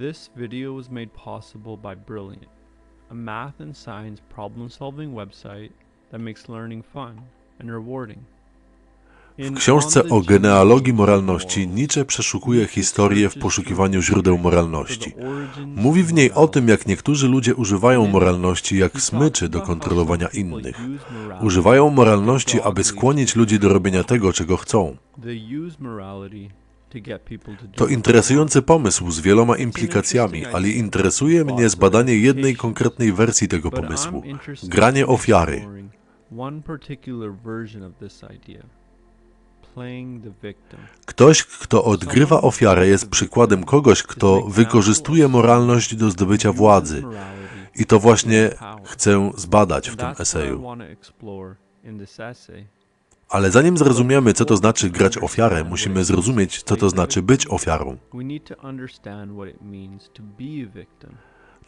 This video was made possible by Brilliant, a math and science problem solving website that makes learning fun and rewarding. W książce o genealogii moralności Nietzsche przeszukuje historię w poszukiwaniu źródeł moralności. Mówi w niej o tym, jak niektórzy ludzie używają moralności jak smyczy do kontrolowania innych. Używają moralności, aby skłonić ludzi do robienia tego, czego chcą. To interesujący pomysł z wieloma implikacjami, ale interesuje mnie zbadanie jednej konkretnej wersji tego pomysłu. granie ofiary. Ktoś, kto odgrywa ofiarę, jest przykładem kogoś, kto wykorzystuje moralność do zdobycia władzy. I to właśnie chcę zbadać w tym eseju. Ale zanim zrozumiemy, co to znaczy grać ofiarę, musimy zrozumieć, co to znaczy być ofiarą.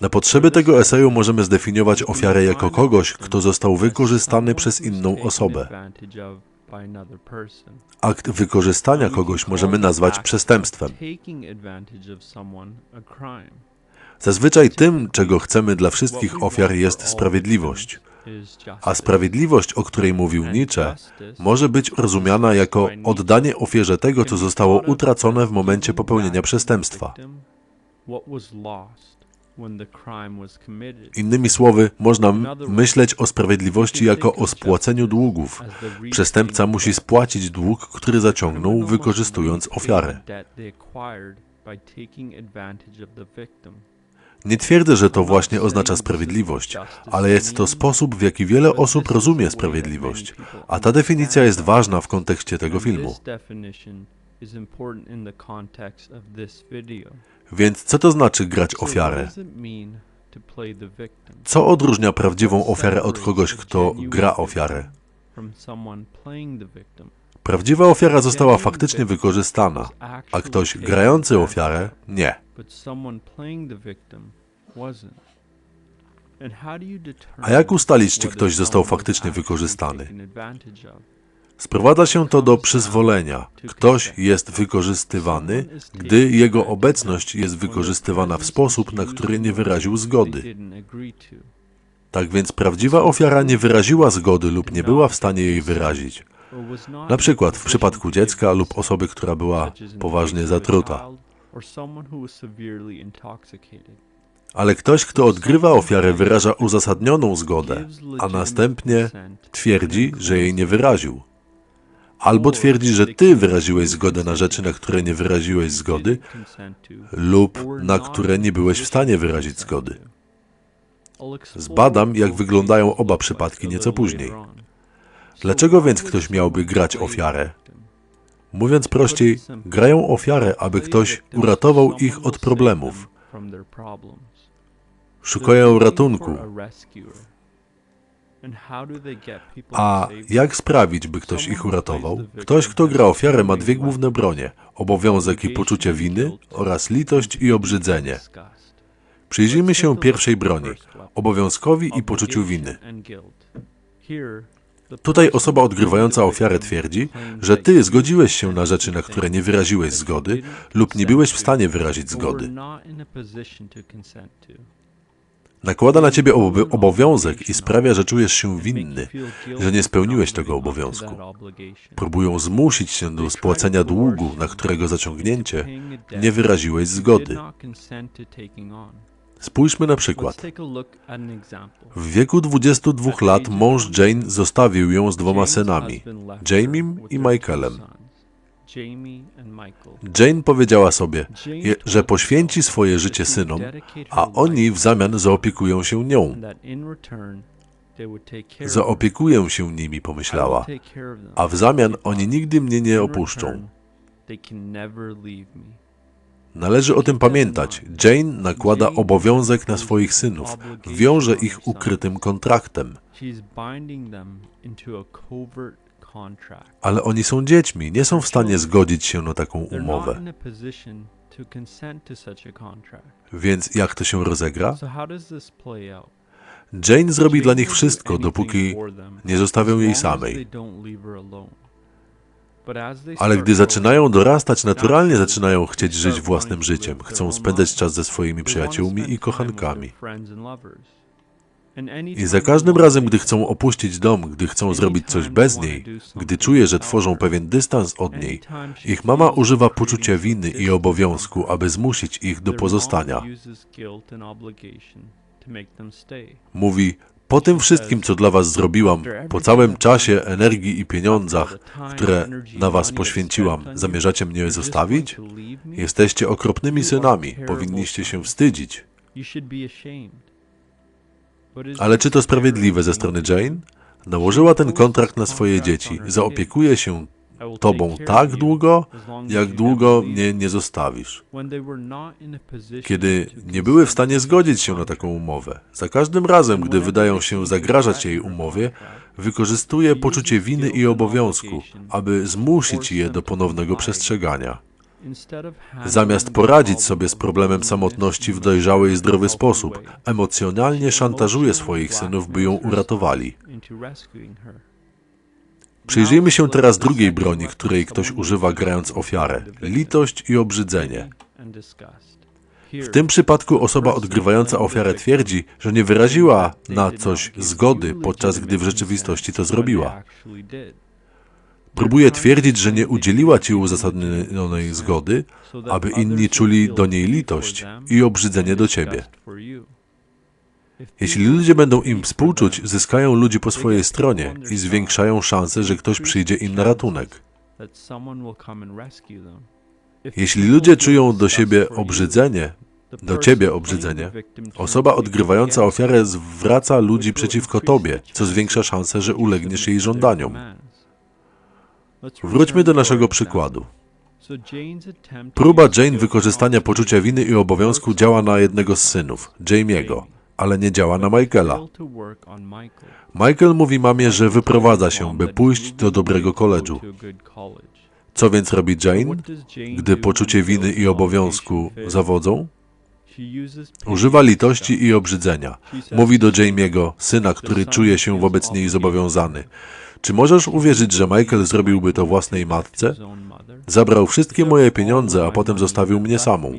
Na potrzeby tego eseju możemy zdefiniować ofiarę jako kogoś, kto został wykorzystany przez inną osobę. Akt wykorzystania kogoś możemy nazwać przestępstwem. Zazwyczaj tym, czego chcemy dla wszystkich ofiar, jest sprawiedliwość. A sprawiedliwość, o której mówił Nietzsche, może być rozumiana jako oddanie ofierze tego, co zostało utracone w momencie popełnienia przestępstwa. Innymi słowy, można myśleć o sprawiedliwości jako o spłaceniu długów. Przestępca musi spłacić dług, który zaciągnął, wykorzystując ofiarę. Nie twierdzę, że to właśnie oznacza sprawiedliwość, ale jest to sposób, w jaki wiele osób rozumie sprawiedliwość, a ta definicja jest ważna w kontekście tego filmu. Więc co to znaczy grać ofiarę? Co odróżnia prawdziwą ofiarę od kogoś, kto gra ofiarę? Prawdziwa ofiara została faktycznie wykorzystana, a ktoś grający ofiarę nie. A jak ustalić, czy ktoś został faktycznie wykorzystany? Sprowadza się to do przyzwolenia. Ktoś jest wykorzystywany, gdy jego obecność jest wykorzystywana w sposób, na który nie wyraził zgody. Tak więc prawdziwa ofiara nie wyraziła zgody lub nie była w stanie jej wyrazić. Na przykład w przypadku dziecka lub osoby, która była poważnie zatruta. Ale ktoś, kto odgrywa ofiarę, wyraża uzasadnioną zgodę, a następnie twierdzi, że jej nie wyraził. Albo twierdzi, że ty wyraziłeś zgodę na rzeczy, na które nie wyraziłeś zgody, lub na które nie byłeś w stanie wyrazić zgody. Zbadam, jak wyglądają oba przypadki nieco później. Dlaczego więc ktoś miałby grać ofiarę? Mówiąc prościej, grają ofiarę, aby ktoś uratował ich od problemów. Szukają ratunku. A jak sprawić, by ktoś ich uratował? Ktoś, kto gra ofiarę, ma dwie główne bronie: obowiązek i poczucie winy oraz litość i obrzydzenie. Przyjrzyjmy się pierwszej broni obowiązkowi i poczuciu winy. Tutaj osoba odgrywająca ofiarę twierdzi, że ty zgodziłeś się na rzeczy, na które nie wyraziłeś zgody, lub nie byłeś w stanie wyrazić zgody. Nakłada na ciebie obo- obowiązek i sprawia, że czujesz się winny, że nie spełniłeś tego obowiązku. Próbują zmusić się do spłacenia długu, na którego zaciągnięcie nie wyraziłeś zgody. Spójrzmy na przykład. W wieku 22 lat mąż Jane zostawił ją z dwoma synami, Jamiem i Michaelem. Jane powiedziała sobie, że poświęci swoje życie synom, a oni w zamian zaopiekują się nią. Zaopiekuję się nimi, pomyślała, a w zamian oni nigdy mnie nie opuszczą. Należy o tym pamiętać. Jane nakłada obowiązek na swoich synów, wiąże ich ukrytym kontraktem. Ale oni są dziećmi, nie są w stanie zgodzić się na taką umowę. Więc jak to się rozegra? Jane zrobi dla nich wszystko, dopóki nie zostawią jej samej. Ale gdy zaczynają dorastać, naturalnie zaczynają chcieć żyć własnym życiem, chcą spędzać czas ze swoimi przyjaciółmi i kochankami. I za każdym razem, gdy chcą opuścić dom, gdy chcą zrobić coś bez niej, gdy czuję, że tworzą pewien dystans od niej, ich mama używa poczucia winy i obowiązku, aby zmusić ich do pozostania. Mówi, po tym wszystkim, co dla was zrobiłam, po całym czasie, energii i pieniądzach, które na was poświęciłam, zamierzacie mnie zostawić? Jesteście okropnymi synami, powinniście się wstydzić. Ale czy to sprawiedliwe ze strony Jane? Nałożyła ten kontrakt na swoje dzieci. Zaopiekuję się tobą tak długo, jak długo mnie nie zostawisz. Kiedy nie były w stanie zgodzić się na taką umowę, za każdym razem, gdy wydają się zagrażać jej umowie, wykorzystuje poczucie winy i obowiązku, aby zmusić je do ponownego przestrzegania. Zamiast poradzić sobie z problemem samotności w dojrzały i zdrowy sposób, emocjonalnie szantażuje swoich synów, by ją uratowali. Przyjrzyjmy się teraz drugiej broni, której ktoś używa grając ofiarę litość i obrzydzenie. W tym przypadku osoba odgrywająca ofiarę twierdzi, że nie wyraziła na coś zgody, podczas gdy w rzeczywistości to zrobiła. Próbuje twierdzić, że nie udzieliła ci uzasadnionej zgody, aby inni czuli do niej litość i obrzydzenie do ciebie. Jeśli ludzie będą im współczuć, zyskają ludzi po swojej stronie i zwiększają szanse, że ktoś przyjdzie im na ratunek. Jeśli ludzie czują do siebie obrzydzenie, do ciebie obrzydzenie, osoba odgrywająca ofiarę zwraca ludzi przeciwko tobie, co zwiększa szanse, że ulegniesz jej żądaniom. Wróćmy do naszego przykładu. Próba Jane wykorzystania poczucia winy i obowiązku działa na jednego z synów, Jamie'ego, ale nie działa na Michaela. Michael mówi mamie, że wyprowadza się, by pójść do dobrego koledżu. Co więc robi Jane, gdy poczucie winy i obowiązku zawodzą? Używa litości i obrzydzenia. Mówi do Jamie'ego, syna, który czuje się wobec niej zobowiązany. Czy możesz uwierzyć, że Michael zrobiłby to własnej matce? Zabrał wszystkie moje pieniądze, a potem zostawił mnie samą.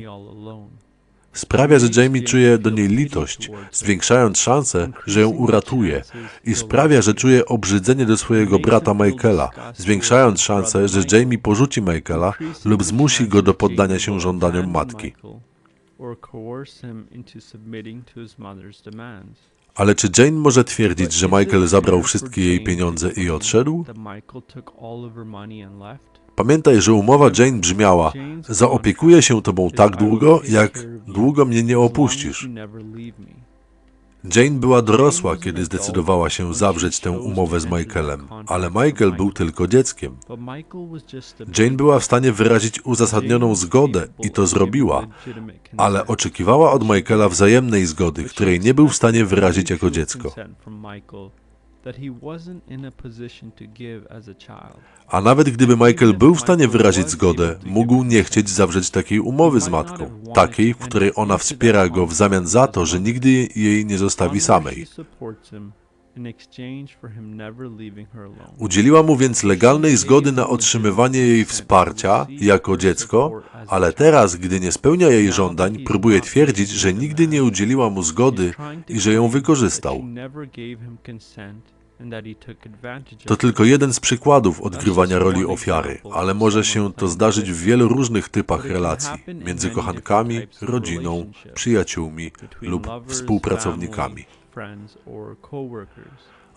Sprawia, że Jamie czuje do niej litość, zwiększając szansę, że ją uratuje i sprawia, że czuje obrzydzenie do swojego brata Michaela, zwiększając szansę, że Jamie porzuci Michaela lub zmusi go do poddania się żądaniom matki. Ale czy Jane może twierdzić, że Michael zabrał wszystkie jej pieniądze i odszedł? Pamiętaj, że umowa Jane brzmiała: Zaopiekuję się tobą tak długo, jak długo mnie nie opuścisz. Jane była dorosła, kiedy zdecydowała się zawrzeć tę umowę z Michaelem, ale Michael był tylko dzieckiem. Jane była w stanie wyrazić uzasadnioną zgodę i to zrobiła, ale oczekiwała od Michaela wzajemnej zgody, której nie był w stanie wyrazić jako dziecko. A nawet gdyby Michael był w stanie wyrazić zgodę, mógł nie chcieć zawrzeć takiej umowy z matką, takiej, w której ona wspiera go w zamian za to, że nigdy jej nie zostawi samej. Udzieliła mu więc legalnej zgody na otrzymywanie jej wsparcia jako dziecko, ale teraz, gdy nie spełnia jej żądań, próbuje twierdzić, że nigdy nie udzieliła mu zgody i że ją wykorzystał. To tylko jeden z przykładów odgrywania roli ofiary, ale może się to zdarzyć w wielu różnych typach relacji między kochankami, rodziną, przyjaciółmi lub współpracownikami.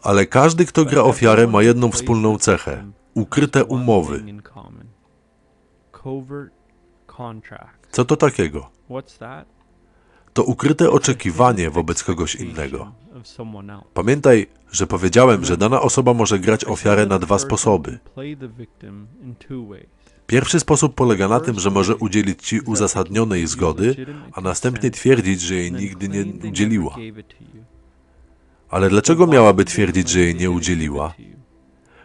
Ale każdy, kto gra ofiarę, ma jedną wspólną cechę ukryte umowy. Co to takiego? To ukryte oczekiwanie wobec kogoś innego. Pamiętaj, że powiedziałem, że dana osoba może grać ofiarę na dwa sposoby. Pierwszy sposób polega na tym, że może udzielić ci uzasadnionej zgody, a następnie twierdzić, że jej nigdy nie udzieliła. Ale dlaczego miałaby twierdzić, że jej nie udzieliła?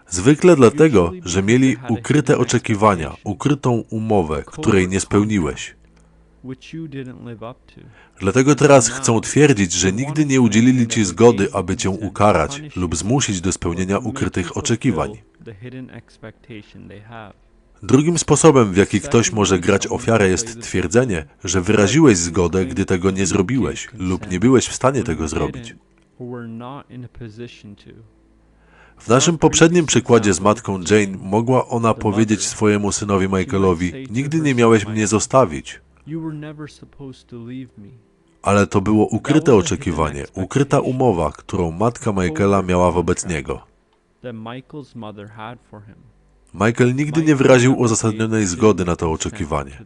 Zwykle dlatego, że mieli ukryte oczekiwania, ukrytą umowę, której nie spełniłeś. Dlatego teraz chcą twierdzić, że nigdy nie udzielili ci zgody, aby cię ukarać lub zmusić do spełnienia ukrytych oczekiwań. Drugim sposobem, w jaki ktoś może grać ofiarę, jest twierdzenie, że wyraziłeś zgodę, gdy tego nie zrobiłeś lub nie byłeś w stanie tego zrobić. W naszym poprzednim przykładzie z matką Jane mogła ona powiedzieć swojemu synowi Michaelowi: Nigdy nie miałeś mnie zostawić. Ale to było ukryte oczekiwanie, ukryta umowa, którą matka Michaela miała wobec niego. Michael nigdy nie wyraził uzasadnionej zgody na to oczekiwanie.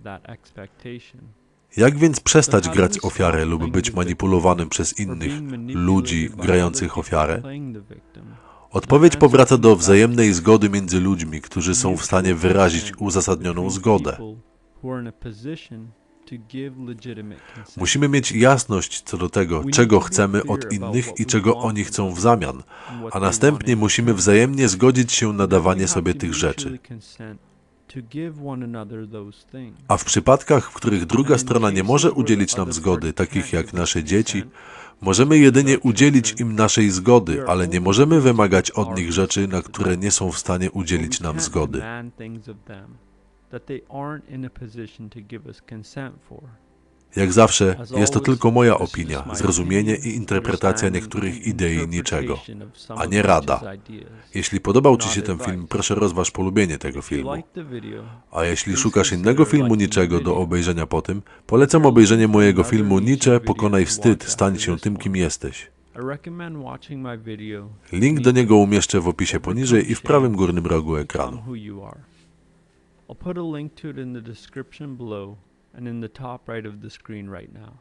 Jak więc przestać grać ofiarę lub być manipulowanym przez innych ludzi grających ofiarę? Odpowiedź powraca do wzajemnej zgody między ludźmi, którzy są w stanie wyrazić uzasadnioną zgodę. Musimy mieć jasność co do tego, czego chcemy od innych i czego oni chcą w zamian, a następnie musimy wzajemnie zgodzić się na dawanie sobie tych rzeczy. A w przypadkach, w których druga strona nie może udzielić nam zgody, takich jak nasze dzieci, możemy jedynie udzielić im naszej zgody, ale nie możemy wymagać od nich rzeczy, na które nie są w stanie udzielić nam zgody. Jak zawsze, jest to tylko moja opinia, zrozumienie i interpretacja niektórych idei niczego, a nie rada. Jeśli podobał Ci się ten film, proszę rozważ polubienie tego filmu. A jeśli szukasz innego filmu niczego do obejrzenia po tym, polecam obejrzenie mojego filmu Nicze, pokonaj wstyd, stań się tym, kim jesteś. Link do niego umieszczę w opisie poniżej i w prawym górnym rogu ekranu. I'll put a link to it in the description below and in the top right of the screen right now.